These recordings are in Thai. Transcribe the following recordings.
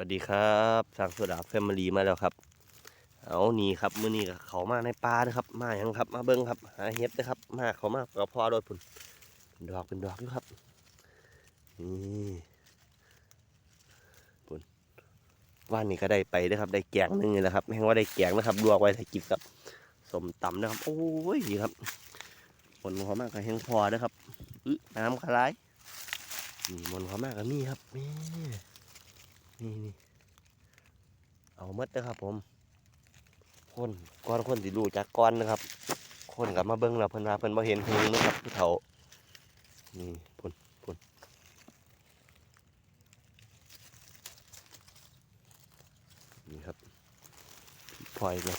วัสดีครับทางโซดาแฟมิลีมาแล้วครับ เอานี่ครับมือนี้ก็เขามาในป่านะครับ มาหยังครับ มาเบิ้งครับหาเห็ดนะครับ มาเขามากับพ่อโดดพุ่นเป็นดอกเป็นดอกอยู่ครับนี่พุ่นว่านนี้ก็ได้ไปนะครับ ได้แกงหนึงนี่แหละครับแห่งว่าได้แกงนะครับลวกไว้ใส่กิบกับสมตำนะครับ โอ้ยครับผลเขามากกับแห้งพอนะครับอึน้ำกระไรนี่มนเขามากกับนี่ครับนี่ นี่นี่เอาหมดนะครับ ผม คนก้อนคนสิรู้จากก้อนนะครับ คนกลับมาเบิ้งแล้วเพิ่นว่าเพิ่นบ่เห็นหงนะครับผู้เฒ่านี่พุ่นพุ่นนี่ครับพลอยนะ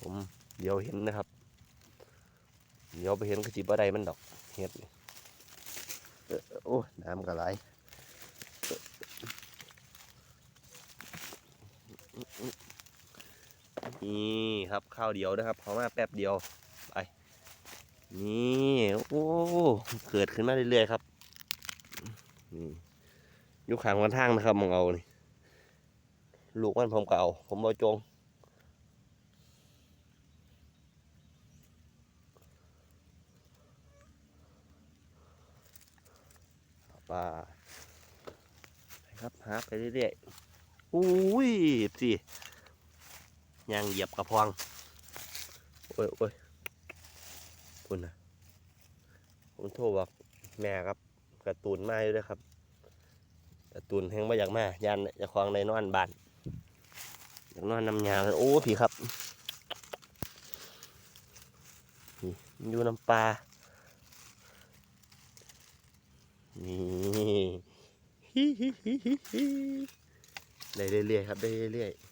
ผมเดี๋ยวเห็นนะครับ เดี๋ยวไปเห็นก็สิบ่ได้มันดอกเฮ็ดเออโอ้น้ำก็ไหล นี่ครับข้าวเดียวนะครับเขามาแป๊บเดียวไปนี่โอ้เกิดขึ้นมาเรื่อยๆครับนี่ยุคขางวันทางนะครับมองเอานี่ลูกมันผมก็เอาผมเอาจงไป่าครับหาไปเรื่อยๆอุ้ยสิ ยางเหยียบกระพอง โอ้ยโอ้ยคุณนะผมโทรบอกแม่ครับกร์ตูนมาอยู่ด้วยครับกร์ตูนแห้งมาอยากมายันจะคลองในนอนบ้านอยากนอนน้ำยาเลยโอ้พี่ครับอยู่น้ำปลานี่ฮิฮิฮิฮิฮิได้เรื่อยๆครับได้เรื่อยๆ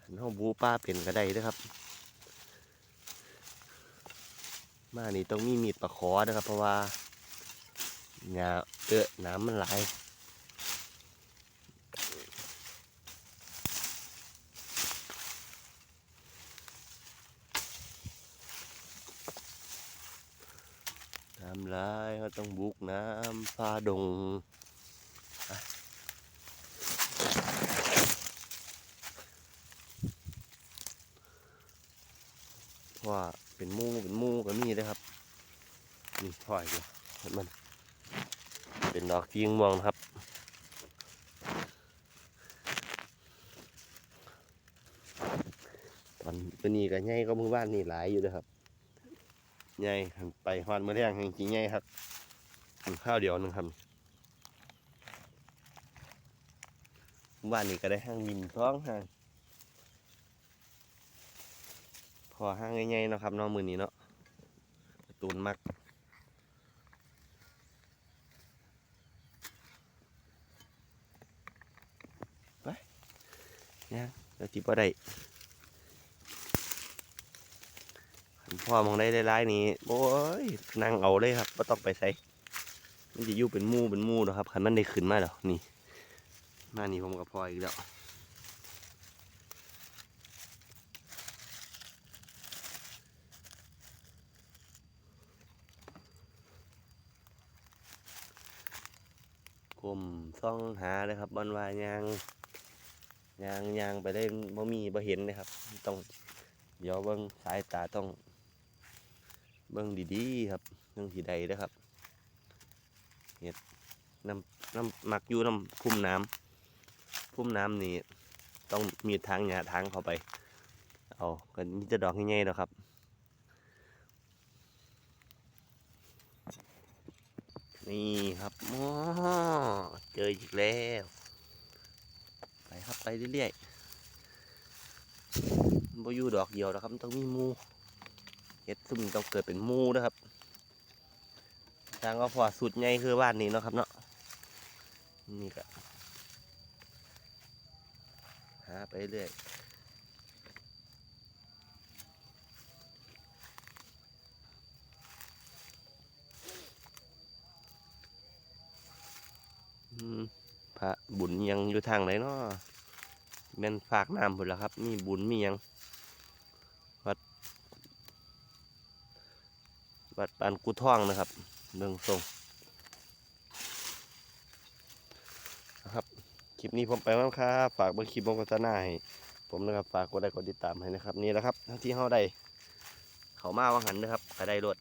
อัน เฮาบูป้าเป็นก็ได้เด้อครับ มานี่ต้องมีมีดประคอนะครับ เพราะว่าหญ้าเออน้ำมันไหลน้ำไหลายเขาต้องบุกน้ำฟ้าดง เพราะ ว่าเป็นมูเป็นมูก็มีนะครับนี่ถอยเลยเห็นมัน เป็นดอกจีงม่วงนะครับ ตอนตัวนี้ก็ใหญ่ก็มือบ้านนี่หลายอยู่นะครับใหญ่ไปฮอนเมื่อแรงจริงๆใหญ่ครับข้าวเดียวหนึงครับบ้านนี้ก็ได้ห้างมินท้องห้าง พอห้างง่ายๆนะครับน้องมือนี้เนาะตูนมักไปเนี่ยเดี๋ยวจิบว่าได้พ่อมองได้ได้ร้ายๆนี้โอ้ยนั่งเอาเลยครับไม่ต้องไปใส่มันจะยู่เป็นมู่เป็นมู่นะครับขันมันได้ขึ้นมาแล้วนี่มานี่ผมกับพ่ออีกแล้ว กลมซ่องหาเลยครับบอนวายางยางยางไปได้บ่มีบ่เห็นเลยครับ ต้องเดี๋ยวเบิ้งสายตาต้อง เบิ้งดีๆครับเบิ้งทีใดนะครับเห็ดน้ำน้ำหมักอยู่น้ำพุ่มน้ำพุ่มน้ำนี่ต้องมีทางหยาทางเข้าไป เอาก็มีจะดอกง่ายๆแล้วครับ นี่ครับอ๋อเจออีกแล้ว ไปครับไปเรื่อยๆบอยู่ดอกเดียวนะครับต้องมีมูเห็ดซุ่มต้องเกิดเป็นมูนะครับทางก็พอสุดใหญ่คือบ้านนี้เนาะครับเนาะนี่ก็หาไปเรื่อย พระบุญยังอยู่ทางไหนเนาะแม่นฝากน้ำหมดแล้วครับ มีบุญมียัง วัด วัดปานกุท่องนะครับเมืองทรงนะครับ คลิปนี้ผมไปแล้วครับ ฝากเบอร์คลิปมงกตนาให้ผมนะครับ ฝากกดไลค์กดติดตามให้นะครับ นี่แหละครับที่เข้าได้ เขามาวังหันนะครับกระไดรถ